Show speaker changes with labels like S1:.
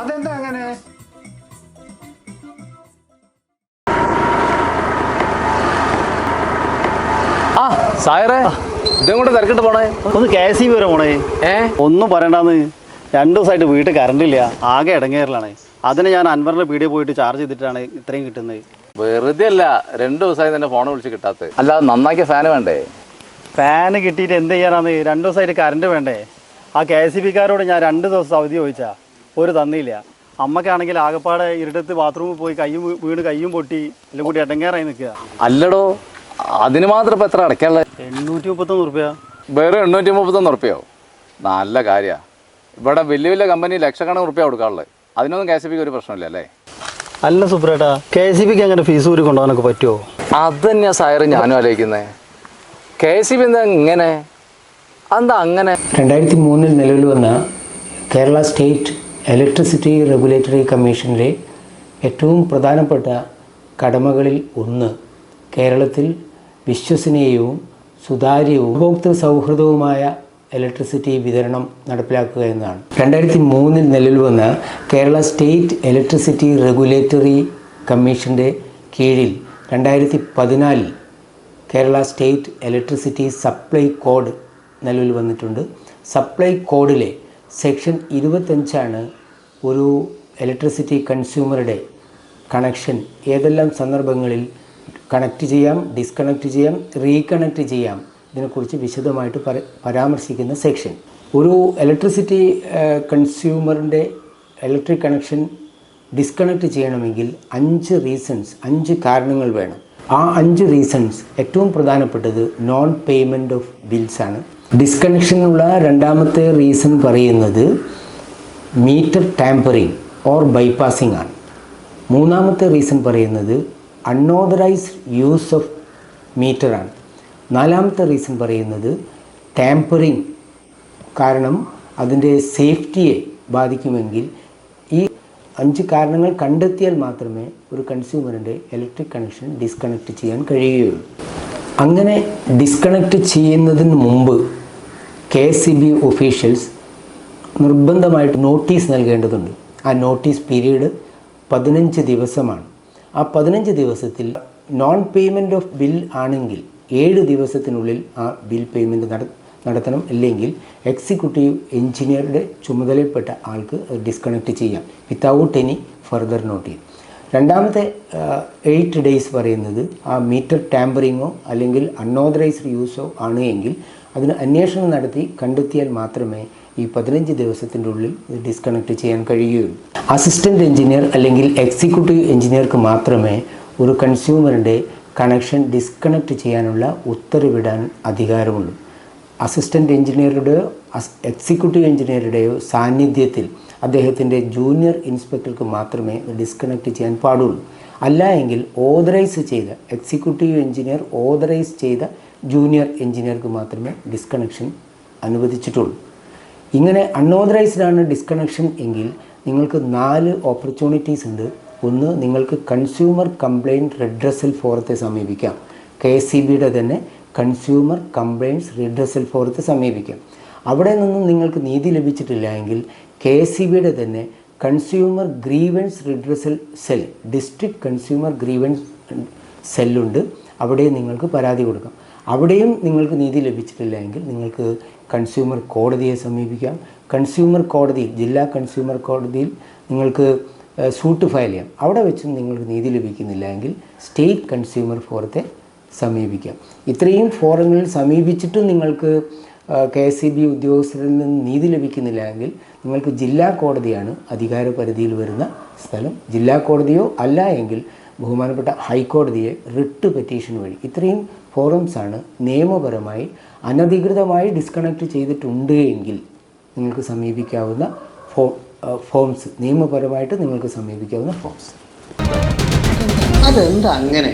S1: അതെന്താ അങ്ങനെ?
S2: ആ സായറേ ഇതും കൊണ്ട് തിരക്കിട്ട് പോണേ.
S1: ഒന്ന് കെ സി ഇ വരെ പോണേ.
S2: ഏ?
S1: ഒന്നും പറയണ്ടാന്ന്. രണ്ടു ദിവസമായിട്ട് വീട്ടിൽ കറണ്ട് ഇല്ല. ആകെ ഇടങ്ങേറിലാണ്. അതിന് ഞാൻ അൻവറിന്റെ പീടിയ പോയിട്ട് ചാർജ് ചെയ്തിട്ടാണ് ഇത്രയും കിട്ടുന്നത്.
S2: വെറുതെ അല്ല രണ്ടു ദിവസമായി തന്നെ ഫോൺ വിളിച്ച് കിട്ടാത്ത അല്ല നന്നാക്കിയ ഫാന് വേണ്ടേ?
S1: ഫാന് കിട്ടിയിട്ട് എന്ത് ചെയ്യാനാന്ന് രണ്ടു ദിവസമായിട്ട് കറണ്ട് വേണ്ടേ? ആ കെ സി ബിക്കാരോട് ഞാൻ രണ്ട് ദിവസം അവധി ചോദിച്ചാ. ഒരു തന്നില്ല. അമ്മക്കാണെങ്കിൽ ആകപ്പാടെ ഇരുട്ടത്ത് ബാത്റൂമിൽ പോയി കയ്യും വീ- വീണ് കയ്യും പൊട്ടി എല്ലാം കൂടി ഇടങ്ങേറായി നിൽക്കുക.
S2: അല്ലടോ അതിന് മാത്രം ഇപ്പൊ എത്ര അടയ്ക്കാനുള്ള?
S1: എണ്ണൂറ്റി മുപ്പത്തൊന്ന് റുപ്യ
S2: വേറെ എണ്ണൂറ്റി മുപ്പത്തൊന്ന് റുപ്യോ നല്ല കാര്യാ. ഇവിടെ വലിയ വലിയ കമ്പനി ലക്ഷക്കണക്കിന് റുപ്യ കൊടുക്കാറുള്ളത് അതിനൊന്നും കെ എസ് ഒരു പ്രശ്നമില്ല അല്ലേ?
S1: അല്ല സുബ്രേട്ടാ കെ എസ് ബിക്ക് അങ്ങനെ ഫീസ് കൂടി കൊണ്ടുപോകാനൊക്കെ പറ്റുമോ
S2: അത് തന്നെയാ സാറ് ഞാനും ആലോചിക്കുന്നത് കെ എസ് ബി എന്താ ഇങ്ങനെ? എന്താ അങ്ങനെ?
S3: രണ്ടായിരത്തി മൂന്നിൽ നിലവിൽ വന്ന കേരള സ്റ്റേറ്റ് ഇലക്ട്രിസിറ്റി റെഗുലേറ്ററി കമ്മീഷനിലെ ഏറ്റവും പ്രധാനപ്പെട്ട കടമകളിൽ ഒന്ന്. കേരളത്തിൽ വിശ്വസനീയവും സുതാര്യവും ഉപഭോക്തൃ സൗഹൃദവുമായ ഇലക്ട്രിസിറ്റി വിതരണം നടപ്പിലാക്കുക എന്നതാണ്. രണ്ടായിരത്തി മൂന്നിൽ നിലവിൽ വന്ന കേരള സ്റ്റേറ്റ് ഇലക്ട്രിസിറ്റി റെഗുലേറ്ററി കമ്മീഷന്റെ കീഴിൽ രണ്ടായിരത്തി പതിനാലിൽ Kerala state electricity supply code നിലവിൽ വന്നിട്ടുണ്ട് സപ്ലൈ കോഡിലെ സെക്ഷൻ ഇരുപത്തഞ്ചാണ് ഒരു ഇലക്ട്രിസിറ്റി കൺസ്യൂമറുടെ കണക്ഷൻ ഏതെല്ലാം സന്ദർഭങ്ങളിൽ കണക്റ്റ് ചെയ്യാം ഡിസ്കണക്റ്റ് ചെയ്യാം റീകണക്ട് ചെയ്യാം ഇതിനെക്കുറിച്ച് വിശദമായിട്ട് പര പരാമർശിക്കുന്ന സെക്ഷൻ ഒരു ഇലക്ട്രിസിറ്റി കൺസ്യൂമറിന്റെ ഇലക്ട്രിക് കണക്ഷൻ ഡിസ്കണക്ട് ചെയ്യണമെങ്കിൽ അഞ്ച് റീസൺസ് അഞ്ച് കാരണങ്ങൾ വേണം. ആ അഞ്ച് റീസൺസ് ഏറ്റവും പ്രധാനപ്പെട്ടത് നോൺ പേയ്മെന്റ് ഓഫ് ബിൽസാണ് ഡിസ്കണക്ഷനുള്ള രണ്ടാമത്തെ റീസൺ പറയുന്നത് മീറ്റർ ടാമ്പറിങ് ഓർ ബൈപ്പാസിംഗ് ആണ്. മൂന്നാമത്തെ റീസൺ പറയുന്നത് അൺഓതറൈസ്ഡ് യൂസ് ഓഫ് മീറ്ററാണ് നാലാമത്തെ റീസൺ പറയുന്നത് ടാമ്പറിങ് കാരണം അതിന്റെ സേഫ്റ്റിയെ ബാധിക്കുമെങ്കിൽ ഈ അഞ്ച് കാരണങ്ങൾ കണ്ടെത്തിയാൽ മാത്രമേ ഒരു കൺസ്യൂമറിന്റെ ഇലക്ട്രിക് കണക്ഷൻ ഡിസ്കണക്ട് ചെയ്യാൻ കഴിയുകയുള്ളൂ. അങ്ങനെ ഡിസ്കണക്ട് ചെയ്യുന്നതിന് മുമ്പ് കെ എസ് ബി ഒഫീഷ്യൽസ് നിർബന്ധമായിട്ട് നോട്ടീസ് നൽകേണ്ടതുണ്ട്. ആ നോട്ടീസ് പീരീഡ് പതിനഞ്ച് ദിവസമാണ്. ആ പതിനഞ്ച് ദിവസത്തിൽ നോൺ പേയ്മെന്റ് ഓഫ് ബിൽ ആണെങ്കിൽ ഏഴ് ദിവസത്തിനുള്ളിൽ ആ ബിൽ പേയ്മെന്റ് നട നടത്തണം. അല്ലെങ്കിൽ എക്സിക്യൂട്ടീവ് എഞ്ചിനീയറുടെ ചുമതലപ്പെട്ട ആൾക്ക് അത് ഡിസ്കണക്ട് ചെയ്യാം. വിത്തൗട്ട് എനി ഫർദർ നോട്ടീസ് രണ്ടാമത്തെ എയ്റ്റ് ഡേയ്സ് പറയുന്നത് ആ മീറ്റർ ടാമ്പറിങ്ങോ അല്ലെങ്കിൽ അൺഓതറൈസ്ഡ് യൂസോ ആണ് എങ്കിൽ അതിന് അന്വേഷണം നടത്തി കണ്ടെത്തിയാൽ മാത്രമേ ഈ പതിനഞ്ച് ദിവസത്തിന്റെ ഉള്ളിൽ ഇത് ഡിസ്കണക്ട് ചെയ്യാൻ കഴിയുകയുള്ളൂ. അസിസ്റ്റന്റ് എഞ്ചിനീയർ അല്ലെങ്കിൽ എക്സിക്യൂട്ടീവ് എഞ്ചിനീയർക്ക് മാത്രമേ ഒരു കൺസ്യൂമറിന്റെ കണക്ഷൻ ഡിസ്കണക്ട് ചെയ്യാനുള്ള ഉത്തരവിടാൻ അധികാരമുള്ളൂ. അസിസ്റ്റന്റ് എഞ്ചിനീയറുടെയോ എക്സിക്യൂട്ടീവ് എഞ്ചിനീയറുടെയോ സാന്നിധ്യത്തിൽ അദ്ദേഹത്തിന്റെ ജൂനിയർ ഇൻസ്പെക്ടർക്ക് മാത്രമേ ഡിസ്കണക്ട് ചെയ്യാൻ പാടുള്ളൂ. അല്ല എങ്കിൽ ഓതറൈസ് ചെയ്ത എക്സിക്യൂട്ടീവ് എഞ്ചിനീയർ ഓതറൈസ് ചെയ്ത ജൂനിയർ എഞ്ചിനീയർക്ക് മാത്രമേ ഡിസ്കണക്ഷൻ അനുവദിച്ചിട്ടുള്ളൂ. ഇങ്ങനെ അൺഓതറൈസ്ഡ് ആണ് ഡിസ്കണക്ഷൻ എങ്കിൽ നിങ്ങൾക്ക് നാല് ഓപ്പർച്യൂണിറ്റീസ് ഉണ്ട്. ഒന്ന് നിങ്ങൾക്ക് കൺസ്യൂമർ കംപ്ലയിന്റ് റെഡ്രസൽ ഫോറത്തെ സമീപിക്കാം. കെ എസ് സി ബിയുടെ തന്നെ കൺസ്യൂമർ കംപ്ലയിന്റ്സ് റെഡ്രസൽ ഫോറത്തെ സമീപിക്കാം. അവിടെ നിന്നും നിങ്ങൾക്ക് നീതി ലഭിച്ചിട്ടില്ല എങ്കിൽ കെ എസ് സി ബിയുടെ തന്നെ consumer grievance redressal cell district consumer grievance സെല്ലുണ്ട് അവിടെ നിങ്ങൾക്ക് പരാതി കൊടുക്കാം. അവിടെയും നിങ്ങൾക്ക് നീതി ലഭിച്ചിട്ടില്ല എങ്കിൽ നിങ്ങൾക്ക് കൺസ്യൂമർ കോടതിയെ സമീപിക്കാം. കൺസ്യൂമർ കോടതിയിൽ ജില്ലാ കൺസ്യൂമർ കോടതിയിൽ നിങ്ങൾക്ക് സൂട്ട് ഫയൽ ചെയ്യാം. അവിടെ വെച്ചും നിങ്ങൾക്ക് നീതി ലഭിക്കുന്നില്ല എങ്കിൽ സ്റ്റേറ്റ് കൺസ്യൂമർ ഫോറത്തെ സമീപിക്കാം. ഇത്രയും ഫോറങ്ങളിൽ സമീപിച്ചിട്ടും നിങ്ങൾക്ക് കെ എസ് സി ബി ഉദ്യോഗസ്ഥരിൽ നിന്ന് നീതി ലഭിക്കുന്നില്ല എങ്കിൽ നിങ്ങൾക്ക് ജില്ലാ കോടതിയാണ് അധികാര പരിധിയിൽ വരുന്ന സ്ഥലം. ജില്ലാ കോടതിയോ അല്ല എങ്കിൽ ബഹുമാനപ്പെട്ട ഹൈക്കോടതിയെ റിട്ട് പെറ്റീഷൻ വഴി ഇത്രയും ഫോറംസാണ് നിയമപരമായി അനധികൃതമായി ഡിസ്കണക്ട് ചെയ്തിട്ടുണ്ട് എങ്കിൽ നിങ്ങൾക്ക് സമീപിക്കാവുന്ന ഫോ ഫോംസ് നിയമപരമായിട്ട് നിങ്ങൾക്ക് സമീപിക്കാവുന്ന ഫോംസ്
S1: അതെന്താ അങ്ങനെ